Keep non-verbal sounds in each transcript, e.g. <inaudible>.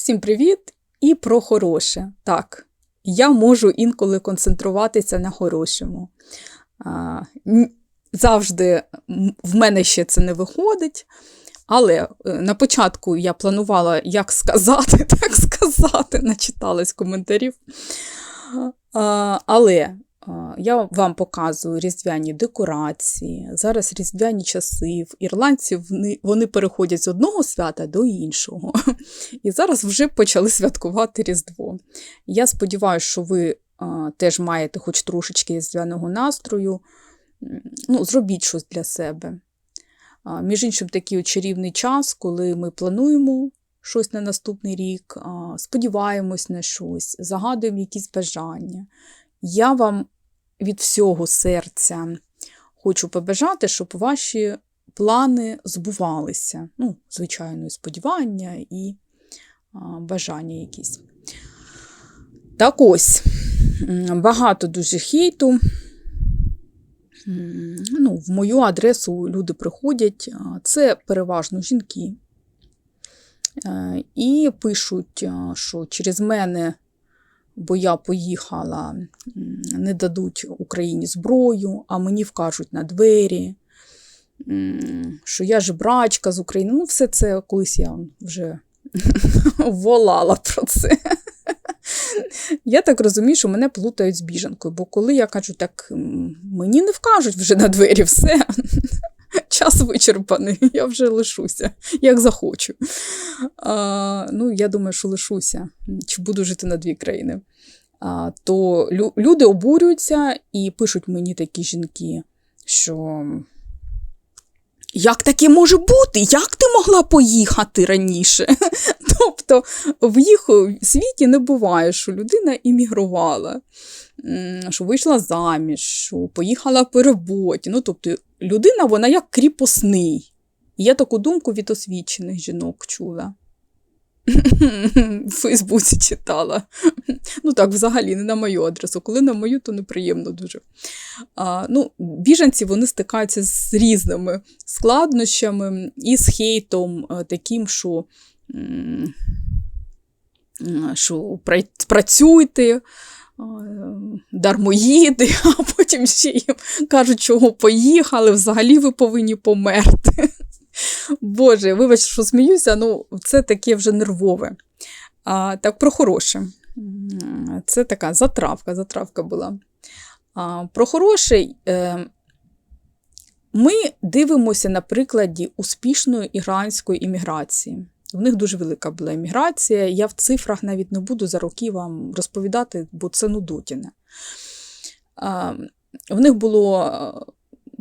Всім привіт! І про хороше. Так, я можу інколи концентруватися на хорошому. А, завжди в мене ще це не виходить. Але е, на початку я планувала, як сказати, <laughs> так сказати, начиталась коментарів. А, але я вам показую різдвяні декорації. Зараз різдвяні часи. В ірландців вони, переходять з одного свята до іншого. <laughs> І зараз вже почали святкувати Різдво. Я сподіваюся, що ви теж маєте хоч трошечки різдвяного настрою. Ну, зробіть щось для себе. Між іншим, такий чарівний час, коли ми плануємо щось на наступний рік, сподіваємось на щось, загадуємо якісь бажання. Я вам від всього серця хочу побажати, щоб ваші плани збувалися. Ну, звичайно, і сподівання і бажання якісь. Так ось, багато дуже хейту. Ну, в мою адресу люди приходять, це переважно жінки. Е, І пишуть, що через мене, бо я поїхала, не дадуть Україні зброю, а мені вкажуть на двері, що я жебрачка з України. Ну, все це колись я вже <laughs> волала про це. Я так розумію, що мене плутають з біженкою, бо коли я кажу, так мені не вкажуть вже на двері все. Час вичерпаний, <laughs> я вже лишуся, як захочу. А, ну, я думаю, що лишуся, чи буду жити на дві країни. А, то лю- люди обурюються і пишуть мені такі жінки, що як таке може бути? Як ти могла поїхати раніше? <laughs> Тобто в їх світі не буває, що людина іммігрувала, що вийшла заміж, що поїхала по роботі. Ну, тобто, людина вона як кріпосний. Я таку думку від освічених жінок чула. <laughs> В Фейсбуці читала. Ну так, взагалі, не на мою адресу. Коли на мою, то неприємно дуже. А, ну, біженці вони стикаються з різними складнощами і з хейтом е, таким, що, що працюйте, дармоїди, <laughs> а потім ще їм кажуть, чого поїхали, взагалі ви повинні померти. <laughs> Боже, вибач, що сміюся, ну це таке вже нервове. А, так, про хороше. Це така затравка, затравка була. А, про хороший. Е, ми дивимося на прикладі успішної іранської імміграції. У них дуже велика була імміграція. Я в цифрах навіть не буду за роки вам розповідати, бо це нудотіне. В них було. е,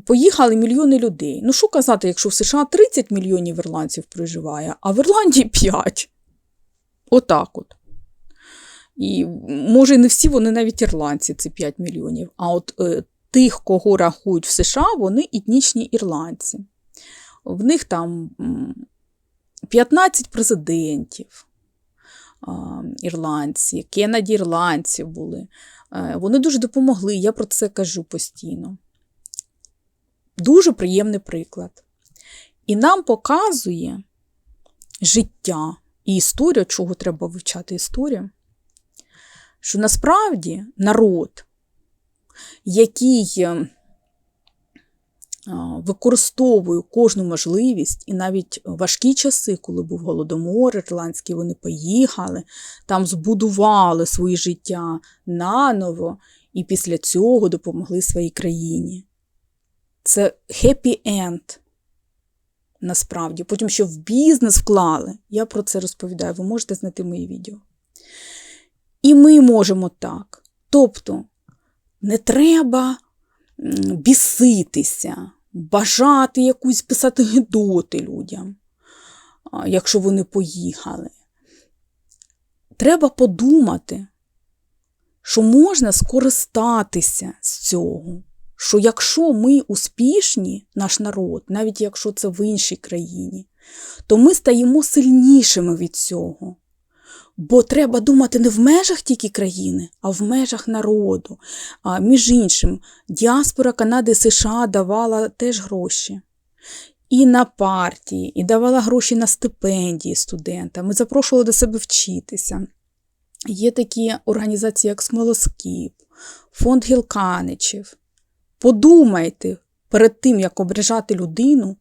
Поїхали мільйони людей. Ну, що казати, якщо в США 30 мільйонів ірландців проживає, а в Ірландії <laughs> 5. Отак от. І може не всі вони навіть ірландці, це 5 мільйонів. А от е, тих, кого рахують в США, вони етнічні ірландці. В них там 15 президентів ірландці, Кеннеді ірландці були. Е, Вони дуже допомогли, я про це кажу постійно. Дуже приємний приклад. І нам показує життя і історія, чого треба вивчати історію, що насправді народ, який а, використовує кожну можливість, і навіть важкі часи, коли був голодомор ірландський, вони поїхали, там збудували своє життя наново і після цього допомогли своїй країні. Це happy end. Насправді, потім ще в бізнес вклали. Я про це розповідаю, ви можете знайти мої відео. І ми можемо так. Тобто, не треба біситися, бажати якусь писати гидоти людям, якщо вони поїхали. Треба подумати, що можна скористатися з цього. Що якщо ми успішні, наш народ, навіть якщо це в іншій країні, то ми стаємо сильнішими від цього. Бо треба думати не в межах тільки країни, а в межах народу. А, між іншим, діаспора Канади США давала теж гроші. і на партії, і давала гроші на стипендії студентам. Ми запрошували до себе вчитися. Є такі організації, як Смолоскіп, фонд Гілканичів. Подумайте перед тим, як ображати людину,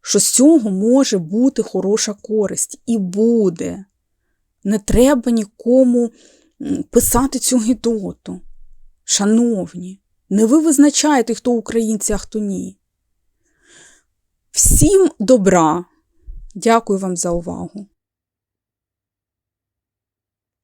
що з цього може бути хороша користь. І буде. Не треба нікому писати цю гідоту. Шановні, не ви визначаєте, хто українці, а хто ні. Всім добра. Дякую вам за увагу.